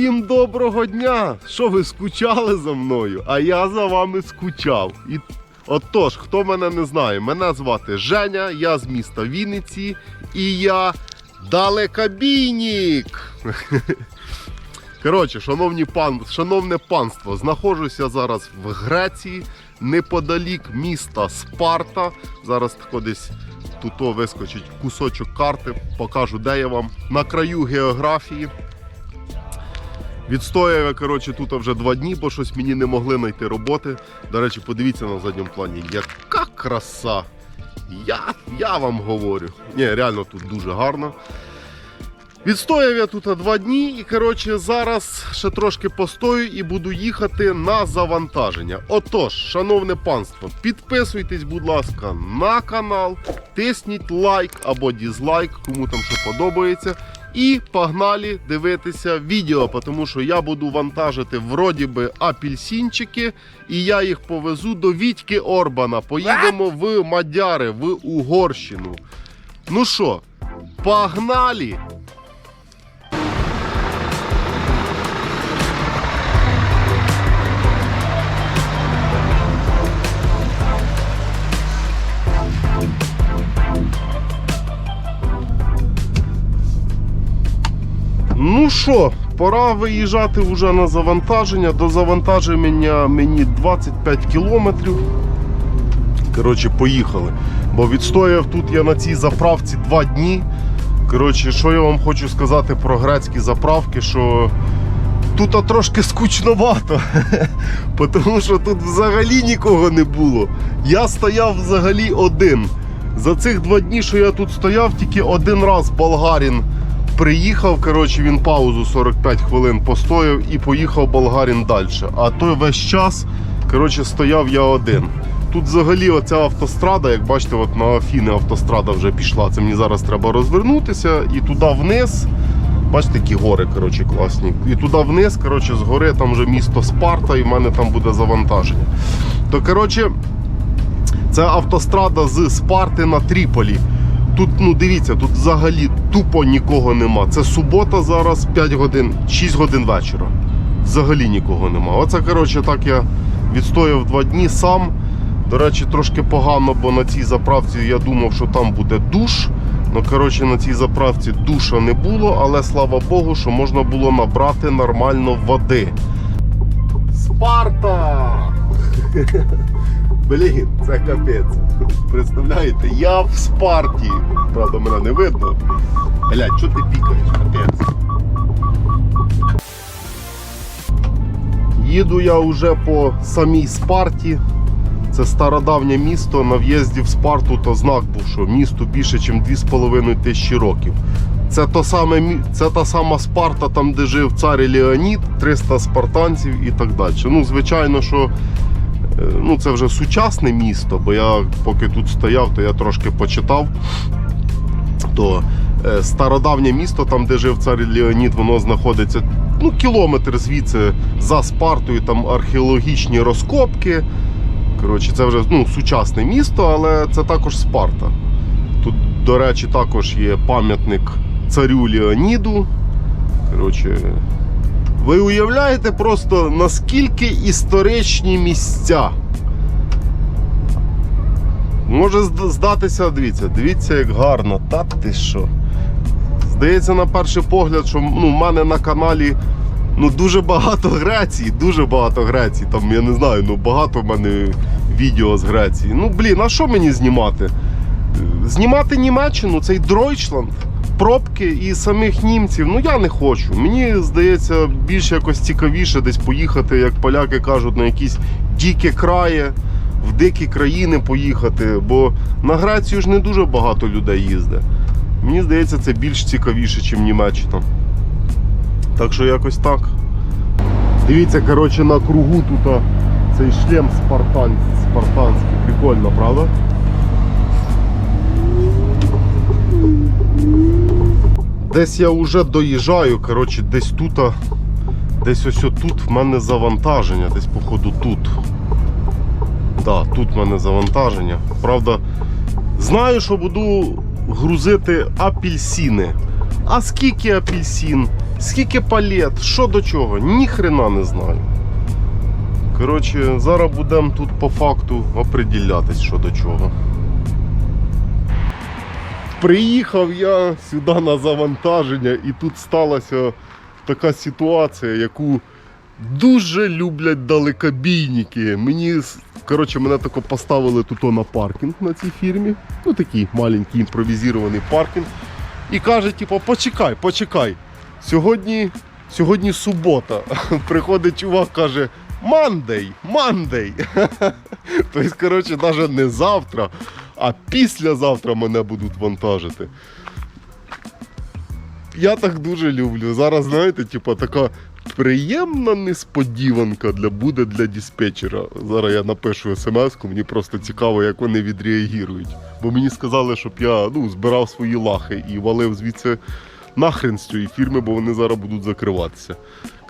Усім доброго дня! Що ви скучали за мною? А я за вами скучав. І отож, хто мене не знає, мене звати Женя, я з міста Вінниці і я далекобійник. Коротше, шановні пан, шановне панство, знаходжуся зараз в Греції, неподалік міста Спарта. Зараз тако десь тут вискочить кусочок карти, покажу, де я вам. На краю географії. Відстояв я коротше, тут вже два дні, бо щось мені не могли знайти роботи. До речі, подивіться на задньому плані, яка краса! Я, я вам говорю. Ні, реально тут дуже гарно. Відстояв я тут два дні і коротше, зараз ще трошки постою і буду їхати на завантаження. Отож, шановне панство, підписуйтесь, будь ласка, на канал, тисніть лайк або дізлайк, кому там що подобається. І погнали дивитися відео, тому що я буду вантажити вроді би апельсинчики, і я їх повезу до Вітьки Орбана. Поїдемо в Мадяри, в Угорщину. Ну що, погнали! Ну що, пора виїжджати вже на завантаження. До завантаження мені 25 кілометрів. Коротше, поїхали. Бо відстояв тут я на цій заправці 2 дні. Коротше, що я вам хочу сказати про грецькі заправки, що тут трошки скучновато. Тому що тут взагалі нікого не було. Я стояв взагалі один. За цих два дні, що я тут стояв, тільки один раз болгарин приїхав. Коротше, він паузу 45 хвилин постояв і поїхав болгарин далі. А той весь час коротше, стояв я один. Тут взагалі оця автострада, як бачите, от на Афіни автострада вже пішла. Це мені зараз треба розвернутися і туди вниз. Бачите, які гори коротше, класні. І туди вниз, коротше, з гори там вже місто Спарта, і в мене там буде завантаження. То коротше, це автострада з Спарти на Тріполі. Тут, ну дивіться, тут взагалі тупо нікого нема. Це субота зараз 5 годин, 6 годин вечора. Взагалі нікого нема. Оце, коротше, так я відстояв два дні сам. До речі, трошки погано, бо на цій заправці я думав, що там буде душ. Ну, коротше, на цій заправці душа не було, але слава Богу, що можна було набрати нормально води. Спарта! Блін, це капець. Представляєте, я в Спарті. Правда, мене не видно. Блядь, що ти пікаєш, капець? Їду я вже по самій Спарті. Це стародавнє місто. На в'їзді в Спарту то знак був, що місту більше, ніж 2,5 тисячі років. Це, то саме, це та сама Спарта, там де жив цар Леонід, 300 спартанців і так далі. Ну, звичайно, що ну, це вже сучасне місто, бо я поки тут стояв, то я трошки почитав. То е, стародавнє місто, там, де жив цар Леонід, воно знаходиться ну, кілометр звідси за Спартою, там археологічні розкопки. Коротше, це вже ну, сучасне місто, але це також Спарта. Тут, до речі, також є пам'ятник царю Леоніду. Коротше, ви уявляєте просто наскільки історичні місця. Може здатися, дивіться, дивіться, як гарно. Та ти що? Здається, на перший погляд, що ну, в мене на каналі ну, дуже багато Греції, дуже багато Греції. Там, я не знаю, ну багато в мене відео з Греції. Ну, блін, а що мені знімати? Знімати Німеччину, цей Дройчланд, пробки і самих німців. Ну я не хочу. Мені здається, більш якось цікавіше десь поїхати, як поляки кажуть, на якісь дикі краї, в дикі країни поїхати. Бо на Грецію ж не дуже багато людей їздить. Мені здається, це більш цікавіше, ніж Німеччина. Так що якось так. Дивіться, коротше, на кругу тут цей шлем спартан, спартанський. Прикольно, правда? Десь я вже доїжджаю, коротше, десь тут, десь ось тут в мене завантаження, десь походу тут. Так, тут в мене завантаження. Правда, знаю, що буду грузити апельсини. А скільки апельсин? скільки палет, що до чого, ні хрена не знаю. Коротше, зараз будемо тут по факту оприділятись, що до чого. Приїхав я сюди на завантаження, і тут сталася така ситуація, яку дуже люблять далекобійники. Мені коротше, мене тако поставили тут на паркінг на цій фірмі. Ну такий маленький імпровізований паркінг. І каже, типу, почекай, почекай. Сьогодні, сьогодні субота. Приходить чувак, каже. Мандей, мандей. Тобто, коротше, навіть не завтра, а післязавтра мене будуть вантажити. Я так дуже люблю. Зараз, знаєте, типу, така приємна несподіванка для, буде для диспетчера. Зараз я напишу смс-ку, мені просто цікаво, як вони відреагують. Бо мені сказали, щоб я ну, збирав свої лахи і валив звідси нахрен з цієї фірми, бо вони зараз будуть закриватися.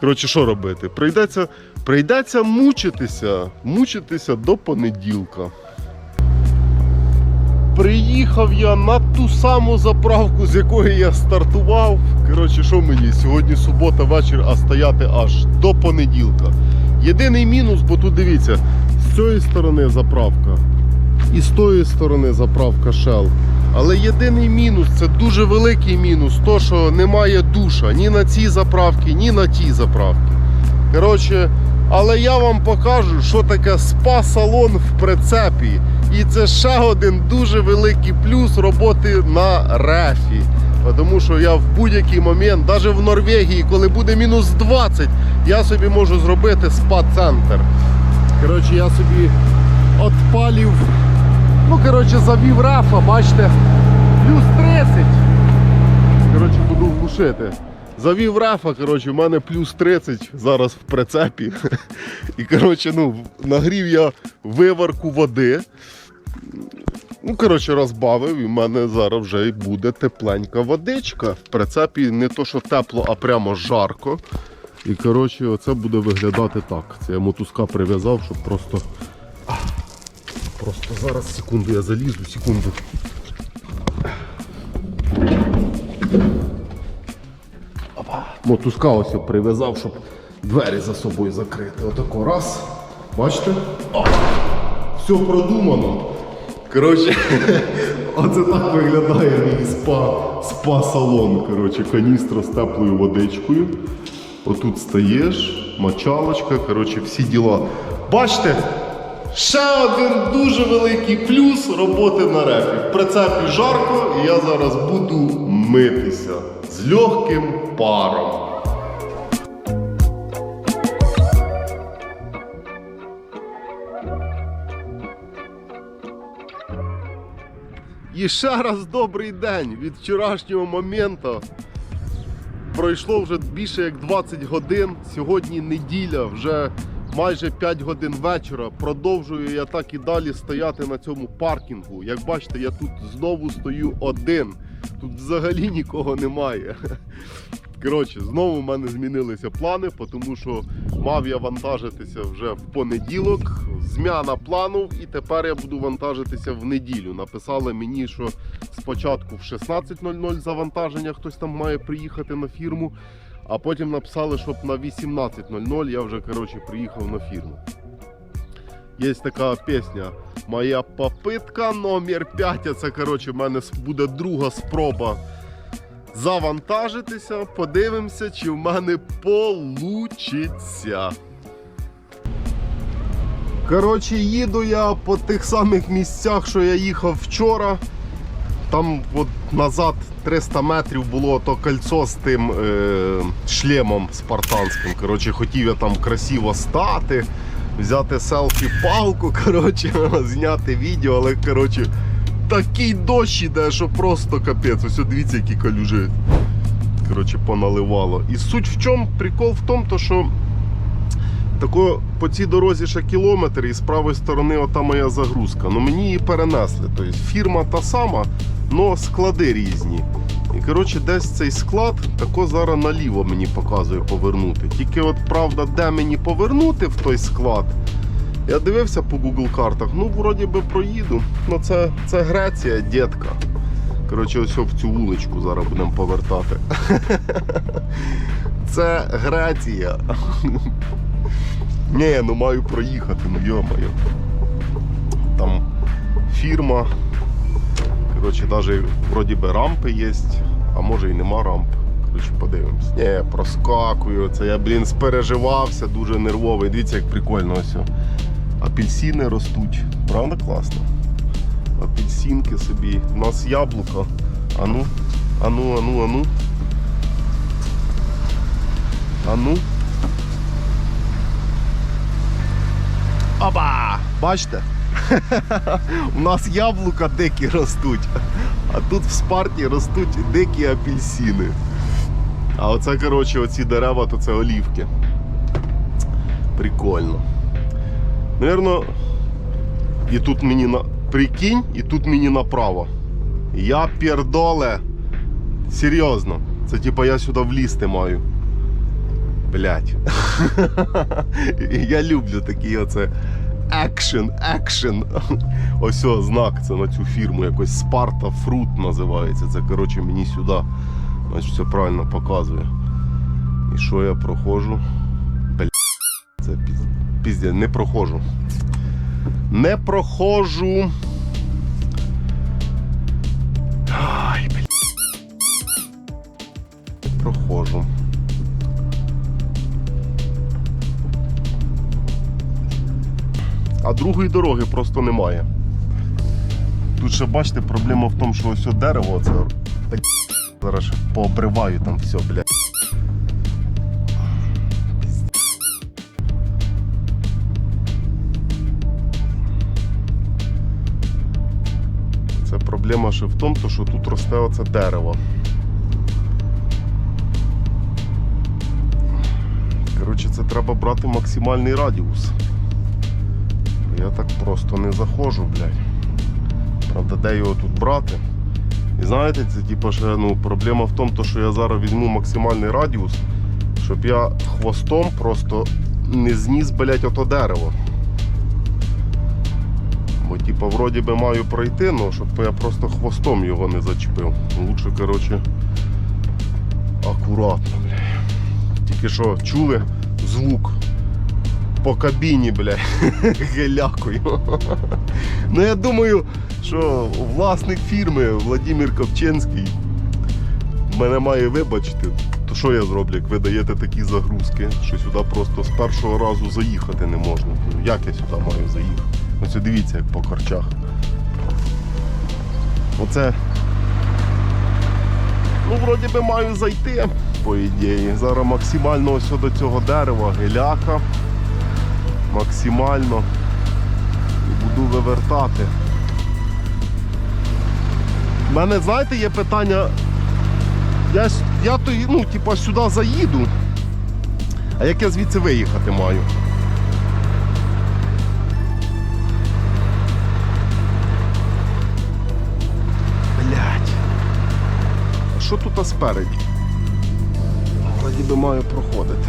Коротше, що робити? Прийдеться, прийдеться мучитися, мучитися до понеділка. Приїхав я на ту саму заправку, з якої я стартував. Коротше, що мені? Сьогодні субота вечір, а стояти аж до понеділка. Єдиний мінус, бо тут дивіться, з цієї сторони заправка і з тої сторони заправка Shell. Але єдиний мінус, це дуже великий мінус, то що немає душа ні на цій заправці, ні на тій заправці. Коротше, але я вам покажу, що таке спа-салон в прицепі. І це ще один дуже великий плюс роботи на рефі. Тому що я в будь-який момент, навіть в Норвегії, коли буде мінус 20, я собі можу зробити спа-центр. Коротше, я собі отпалів. Ну, коротше, завів рефа, бачите, плюс 30. Коротше, буду глушити. Завів рефа, коротше, в мене плюс 30 зараз в прицепі. І коротше, ну, нагрів я виварку води. Ну, коротше, розбавив, і в мене зараз вже й буде тепленька водичка. В прицепі не то, що тепло, а прямо жарко. І коротше, оце буде виглядати так. Це я мотузка прив'язав, щоб просто. Просто зараз секунду я залізу, секунду. Мотузка ось прив'язав, щоб двері за собою закрити. Отако раз. Бачите? О! Все продумано. Коротше, оце так виглядає мій спа, спа-салон. Коротше, каністра з теплою водичкою. Отут стаєш, мочалочка, коротше, всі діла. Бачите? Ще один дуже великий плюс роботи на рефі. В прицепі жарко, і я зараз буду митися з легким паром. І ще раз добрий день від вчорашнього моменту. Пройшло вже більше як 20 годин. Сьогодні неділя, вже майже 5 годин вечора. Продовжую я так і далі стояти на цьому паркінгу. Як бачите, я тут знову стою один. Тут взагалі нікого немає. Коротше, знову в мене змінилися плани, тому що мав я вантажитися вже в понеділок. Змяна плану, і тепер я буду вантажитися в неділю. Написали мені, що спочатку в 16.00 завантаження хтось там має приїхати на фірму, а потім написали, щоб на 18.00 я вже коротше, приїхав на фірму. Є така пісня. Моя попитка номер 5. Це коротше, в мене буде друга спроба завантажитися. Подивимося, чи в мене получиться. Коротше, їду я по тих самих місцях, що я їхав вчора. Там от назад 300 метрів було то кольцо з тим е, шлемом спартанським. Коротше, хотів я там красиво стати, взяти селфі-палку, коротше, зняти відео, але коротше, такий дощ іде, що просто капець. Ось дивіться, які калюжі коротше, поналивало. І суть в чому? Прикол в тому, то, що Тако по цій дорозі ще кілометр, і з правої сторони ота моя загрузка. Ну мені її перенесли. Тобто фірма та сама, але склади різні. І коротше, десь цей склад тако зараз наліво мені показує повернути. Тільки от правда, де мені повернути в той склад. Я дивився по Google картах, ну вроді би проїду. Ну це, це Греція, дітка. Коротше, ось в цю вуличку зараз будемо повертати. Це Греція. Ні, ну маю проїхати, ну йо-моє. Там фірма. Коротше, навіть вроді би рампи є, а може і нема рамп. Коротше, подивимось. Ні, проскакую. Це я, блін, спереживався, дуже нервовий. Дивіться, як прикольно ось. Апельсини ростуть. Правда класно? Апельсинки собі. У нас яблука. Ану, ану, ану, ану. Ану. Опа! Бачите? У нас яблука дикі ростуть, а тут в спарті ростуть дикі апельсини. А оце, коротше, оці дерева, то це олівки. Прикольно. Наверно, і тут мені на. Прикинь, і тут мені направо. Я пердоле. Серйозно. Це типа я сюди влізти маю. Блять. Я люблю такий оце екшен, екшен. Ось о, знак це на цю фірму, якось Спарта Фрут називається. Це коротше мені сюди. Значить, все правильно показує. І що я проходжу? Піздя, не проходжу. Не проходжу. Ай, бля. Проходжу. А другої дороги просто немає. Тут ще бачите, проблема в тому, що ось дерево це. Та зараз пообриваю там все, бля. Ще в тому, що тут росте оце дерево. Коротше, це треба брати максимальний радіус. Я так просто не заходжу, блядь. Правда, де його тут брати? І знаєте, це типу, ще, ну, проблема в тому, що я зараз візьму максимальний радіус, щоб я хвостом просто не зніс, блядь, ото дерево. Бо, типу, вроді би маю пройти, ну, щоб я просто хвостом його не зачепив. Лучше, коротше, акуратно, блядь. Тільки що чули звук по кабіні, бля, гелякою. ну я думаю, що власник фірми Владимир Ковченський мене має вибачити. То що я зроблю, як ви даєте такі загрузки, що сюди просто з першого разу заїхати не можна. Ну, Як я сюди маю заїхати? Ось дивіться, як по харчах. Оце. Ну, вроді би маю зайти, по ідеї. Зараз максимально ось до цього дерева, геляка максимально і буду вивертати. У мене, знаєте, є питання. Я, я то, ну, типа, сюди заїду, а як я звідси виїхати маю? Що тут спереді? Тоді би маю проходити.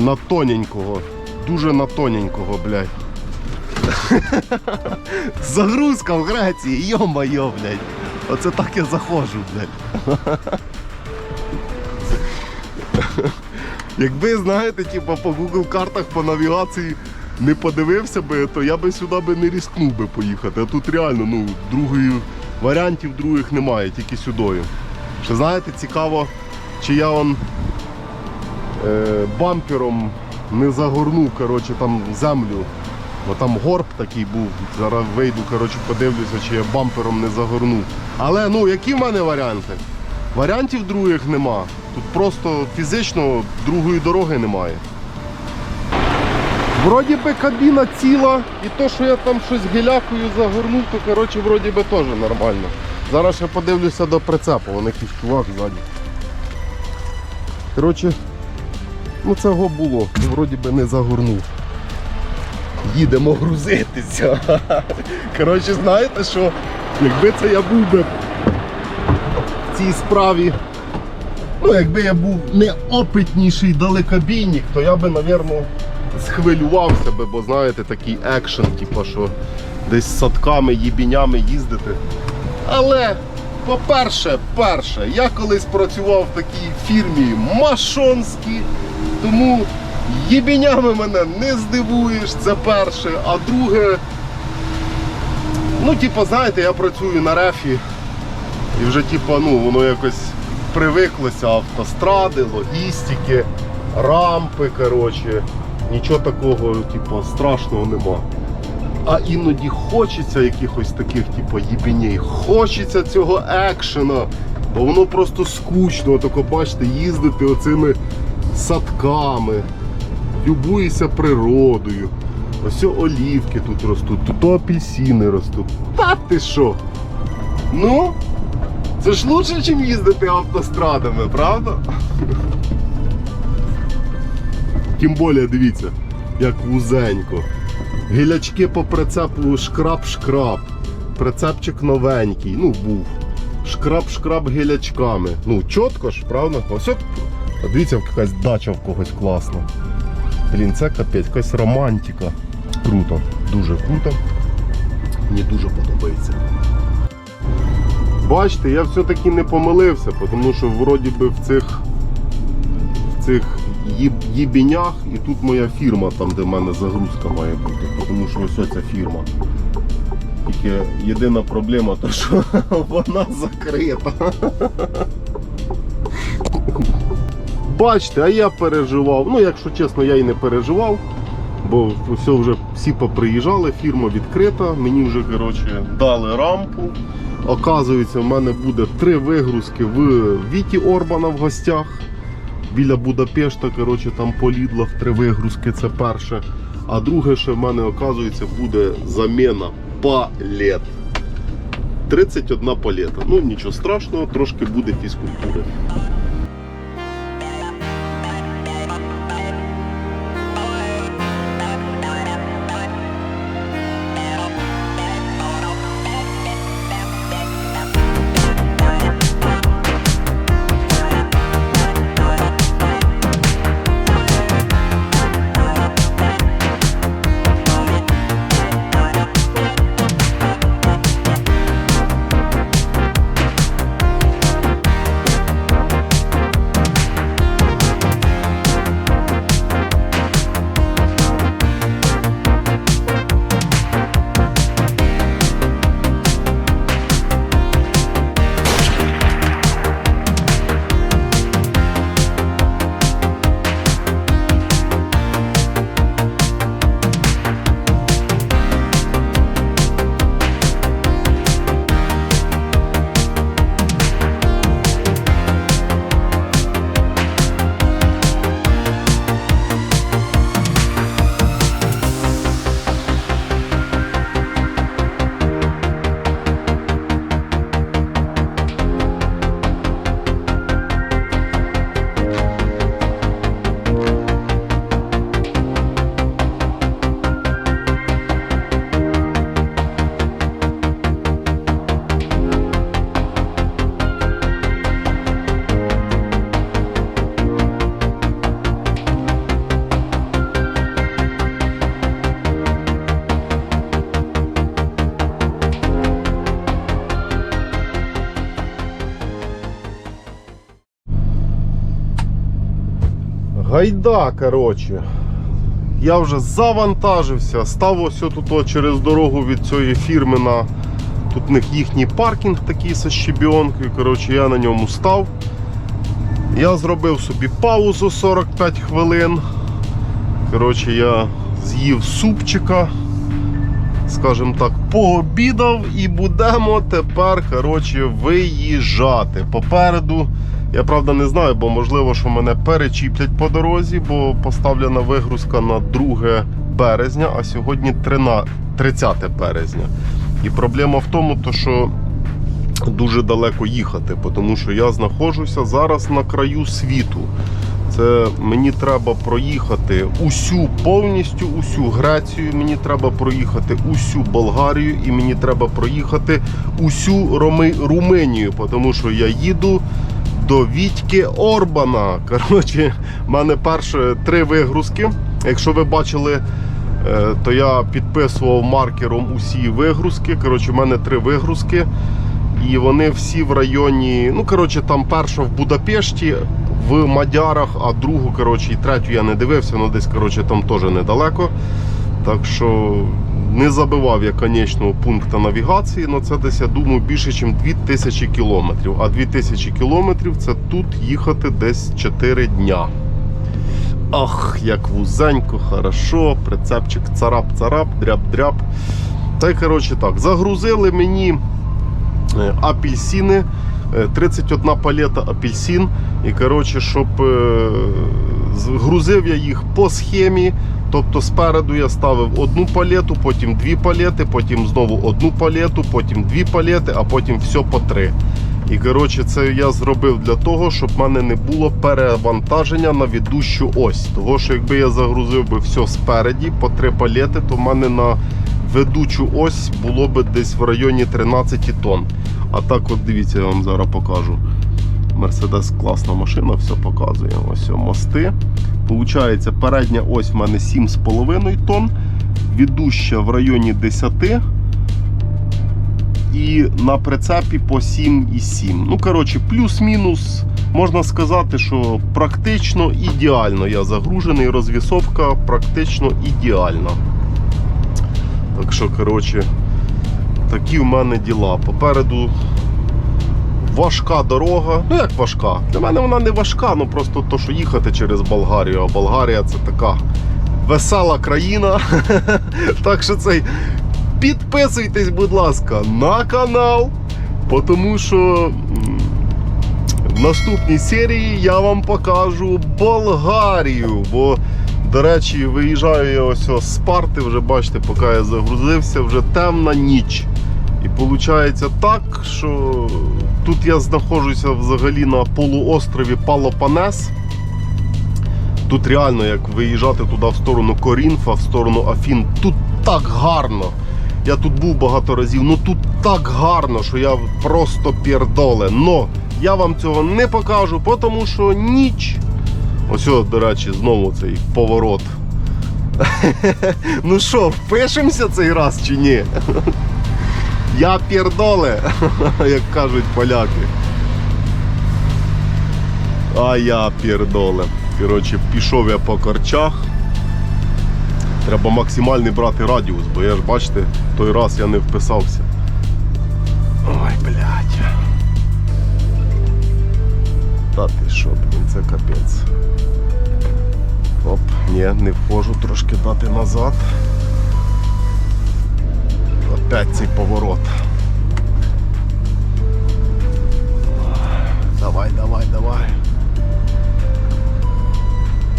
На тоненького. Дуже на тоненького, блядь. Загрузка в Греції, йо-моє, блядь. Оце так я заходжу, блядь. Якби, знаєте, типа по Google картах по навігації не подивився би, то я би сюди би не різкнув би поїхати. А тут реально, ну, другої, варіантів других немає, тільки сюдою. Ще знаєте, цікаво, чи я он бампером не загорнув коротше, там землю. Бо там горб такий був. Зараз вийду, коротше, подивлюся, чи я бампером не загорнув. Але ну, які в мене варіанти? Варіантів других нема. Тут просто фізично другої дороги немає. Вроді би кабіна ціла, і то, що я там щось гелякою загорнув, то коротше, вроді би теж нормально. Зараз я подивлюся до прицепу, вон якийсь чувак ззаді. Коротше, ну цього було, вроді би не загорнув. Їдемо грузитися. Коротше, знаєте що? Якби це я був би в цій справі, ну якби я був неопитніший далекобійник, то я би, напевно, схвилювався би, бо знаєте, такий екшен, типу, що десь садками, їбінями їздити. Але, по-перше, перше, я колись працював в такій фірмі Машонській, тому їбінями мене не здивуєш, це перше. А друге, ну, типу, знаєте, я працюю на рефі, і вже, типу, ну, воно якось привиклося автостради, логістики, рампи, коротше. Нічого такого, типу, страшного нема. А іноді хочеться якихось таких, типу, їбіней. Хочеться цього екшена. Бо воно просто скучно, тако бачите, їздити оцими садками, любуєшся природою. Ось олівки тут ростуть, тут апельсини ростуть. Та ти що? Ну, це ж лучше, ніж їздити автострадами, правда? Тим більше, дивіться, як вузенько. Гілячки по прицепу шкраб-шкраб. Прицепчик новенький, ну був. Шкраб-шкраб гілячками. Ну, чітко ж, правда? Ось от, дивіться, якась дача в когось класна. Блін, це капець, якась романтика. Круто, дуже круто. Мені дуже подобається. Бачите, я все-таки не помилився, тому що вроді би в цих в цих їб- їбінях і тут моя фірма, там де в мене загрузка має бути, тому що ось ця фірма. Тільки єдина проблема, то що вона закрита. Бачите, а я переживав. Ну, якщо чесно, я і не переживав, бо все вже всі поприїжджали, фірма відкрита, мені вже коротше, дали рампу. Оказується, в мене буде три вигрузки в Віті Орбана в гостях. Біля Будапешта, коротше, там по Лідлах три вигрузки, це перше. А друге, ще в мене, оказується, буде заміна палет. 31 палета. Ну нічого страшного, трошки буде фізкультури. Гайда, коротше. Я вже завантажився, став ось тут через дорогу від цієї фірми на. Тут них їхній паркінг такий зі щебінкою. Коротше, я на ньому став. Я зробив собі паузу 45 хвилин. Коротше, я з'їв супчика, скажімо так, пообідав і будемо тепер коротше, виїжджати. Попереду я правда не знаю, бо можливо, що мене перечіплять по дорозі, бо поставлена вигрузка на 2 березня, а сьогодні 30 березня. І проблема в тому, то, що дуже далеко їхати, тому що я знаходжуся зараз на краю світу. Це мені треба проїхати усю повністю усю Грецію. Мені треба проїхати усю Болгарію і мені треба проїхати усю Роми... Румунію, тому що я їду до Вітьки Орбана. Коротше, в мене перші три вигрузки. Якщо ви бачили, е, то я підписував маркером усі вигрузки. Коротше, в мене три вигрузки. І вони всі в районі. Ну, коротше, там перша в Будапешті, в Мадярах, а другу, коротше, і третю я не дивився, ну десь коротше, там теж недалеко. Так що не забивав я конечного пункту навігації, але це десь, я думаю, більше, ніж 2000 кілометрів. А 2000 кілометрів це тут їхати десь 4 дня. Ах, як вузенько, хорошо, прицепчик царап-царап, дряб-дряб. Та й коротше так, загрузили мені е, апельсини. е, 31 палета апельсин. І коротше, щоб е, грузив я їх по схемі. Тобто спереду я ставив одну палету, потім дві палети, потім знову одну палету, потім дві палети, а потім все по три. І коротше, це я зробив для того, щоб в мене не було перевантаження на ведущу ось. Того, що якби я загрузив би все спереді по три палети, то в мене на ведучу ось було би десь в районі 13 тонн. А так, от дивіться, я вам зараз покажу. Мерседес класна машина, все показує. Ось мости. Получається, передня ось в мене 7,5 тонн, ведуща в районі 10 і на прицепі по 7,7. Ну, коротше, плюс-мінус. Можна сказати, що практично ідеально я загружений, розвісовка практично ідеальна. Так що, коротше, такі в мене діла. Попереду важка дорога. Ну як важка? Для мене вона не важка, ну просто то, що їхати через Болгарію. А Болгарія це така весела країна. Так що цей. Підписуйтесь, будь ласка, на канал, тому що в наступній серії я вам покажу Болгарію. Бо, до речі, виїжджаю я ось з Спарти, вже бачите, поки я загрузився, вже темна ніч. І виходить так, що тут я знаходжуся взагалі на полуострові Палопанес. Тут реально, як виїжджати туди в сторону Корінфа, в сторону Афін, тут так гарно. Я тут був багато разів, ну тут так гарно, що я просто пірдоле. Но я вам цього не покажу, тому що ніч. Ось, до речі, знову цей поворот. Ну що, впишемося цей раз чи ні? Я пірдоле, як кажуть поляки. А я пірдоле. Коротше, пішов я по корчах. Треба максимальний брати радіус, бо я ж бачите, той раз я не вписався. Ой, блядь. Та ти що, блін, це капець. Оп, ні, не вхожу, трошки дати назад. Опять цей поворот. Давай, давай, давай.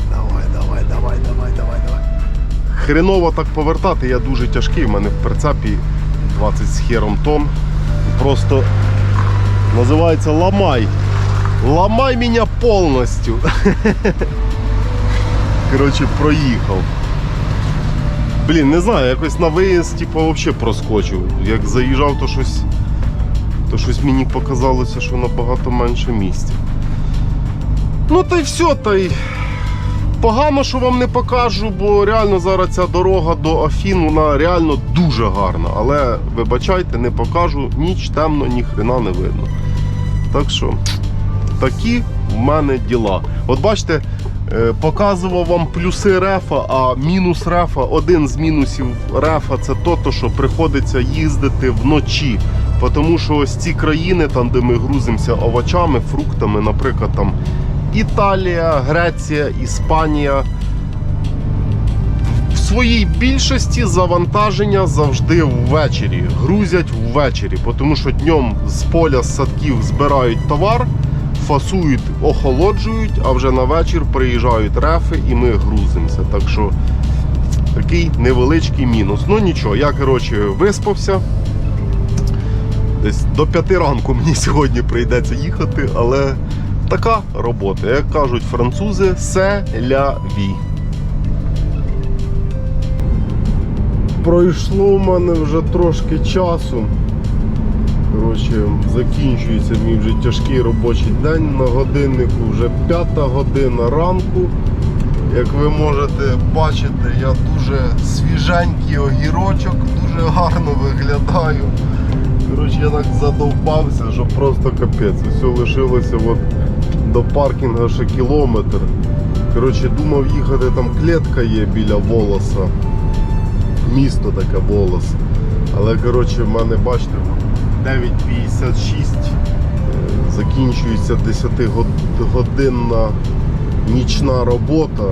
Давай, давай, давай, давай, давай, давай. Хреново так повертати, я дуже тяжкий, в мене в прицепі 20 з хером тонн. Просто називається ламай. Ламай мене повністю. Коротше, проїхав. Блін, не знаю, якось на виїзд, типу, взагалі проскочив. Як заїжджав, то щось, то щось мені показалося, що набагато менше місця. Ну та й все, та й погано, що вам не покажу, бо реально зараз ця дорога до Афін, вона реально дуже гарна. Але вибачайте, не покажу, ніч темно, ні хрена не видно. Так що, такі в мене діла. От бачите, показував вам плюси рефа, а мінус рефа, один з мінусів рефа це то, то, що приходиться їздити вночі. Тому що ось ці країни, там, де ми грузимося овочами, фруктами, наприклад, там Італія, Греція, Іспанія. В своїй більшості завантаження завжди ввечері. Грузять ввечері, тому що днем з поля з садків збирають товар, фасують, охолоджують, а вже на вечір приїжджають рефи і ми грузимося. Так що такий невеличкий мінус. Ну нічого, я коротше виспався. Десь до п'яти ранку мені сьогодні прийдеться їхати, але така робота. Як кажуть французи, се ля ві. Пройшло в мене вже трошки часу. Коротше, закінчується мій вже тяжкий робочий день. На годиннику вже п'ята година ранку. Як ви можете бачити, я дуже свіженький огірочок, дуже гарно виглядаю. Коротше, я так задовбався, що просто капець. Все лишилося от до паркінгу ще кілометр. Коротше, думав їхати, там клітка є біля волоса. Місто таке волос. Але коротше, в мене бачите, 9.56 е, закінчується 10-годинна нічна робота.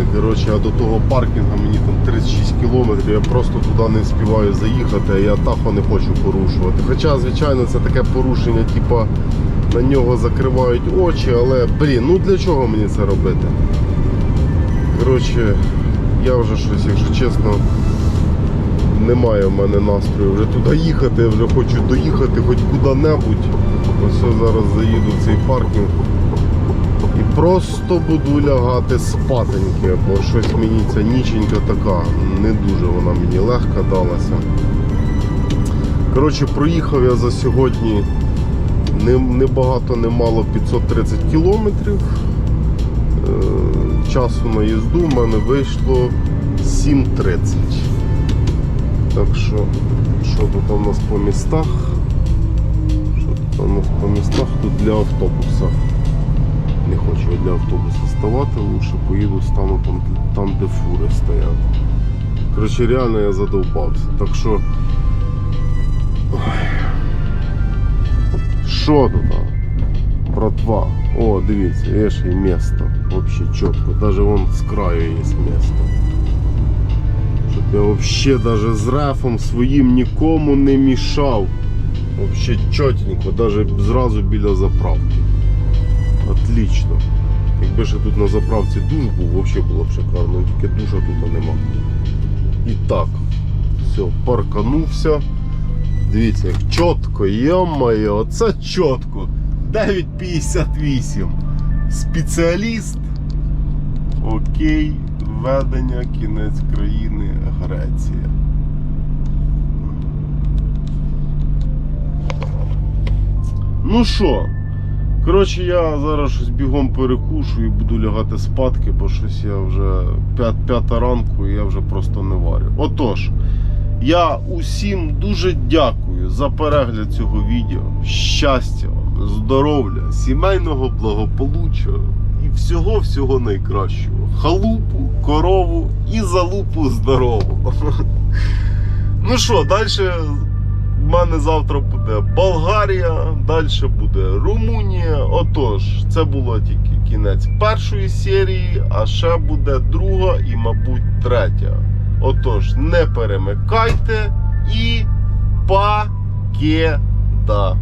Е, Коротше, а до того паркінгу мені там 36 кілометрів, я просто туди не встигаю заїхати, а я тахо не хочу порушувати. Хоча, звичайно, це таке порушення, типа на нього закривають очі, але блін, ну для чого мені це робити? Коротше, я вже щось, якщо чесно, немає в мене настрою вже туди їхати, я вже хочу доїхати хоч куди-небудь. Ось зараз заїду в цей паркінг і просто буду лягати спатеньки, бо щось мені ця ніченька така, не дуже вона мені легка далася. Коротше, проїхав я за сьогодні не, не багато, не мало 530 кілометрів. Е, Часу на їзду в мене вийшло 7.30. Так що, що тут у нас по містах? Що тут у нас по містах? Тут для автобуса. Не хочу я для автобуса ставати, лучше поїду стану там, там де фури стоять. Коротше, реально я задовбався. Так що. Ой. Що тут? а? Братва. О, дивіться, є ще й місто. Вообще чітко. Даже вон з краю є місто. Я вообще даже з рефом своїм нікому не мішав. Вообще чотенько, даже зразу біля заправки. Отлично. Якби ще тут на заправці душ був, взагалі було б шикарно, тільки душа тут нема. І так, все, парканувся. Дивіться, як чітко, йо-моє, оце чітко. 9.58. Спеціаліст. Окей, ведення, кінець країни, Греція. Ну що, коротше, я зараз щось бігом перекушу і буду лягати спадки, бо щось я вже п'ят, п'ята ранку і я вже просто не варю. Отож, я усім дуже дякую за перегляд цього відео. Щастя вам, здоров'я, сімейного благополуччя всього-всього найкращого. Халупу, корову і залупу здорову. Ну що, далі в мене завтра буде Болгарія, далі буде Румунія. Отож, це було тільки кінець першої серії, а ще буде друга і, мабуть, третя. Отож, не перемикайте і пакета.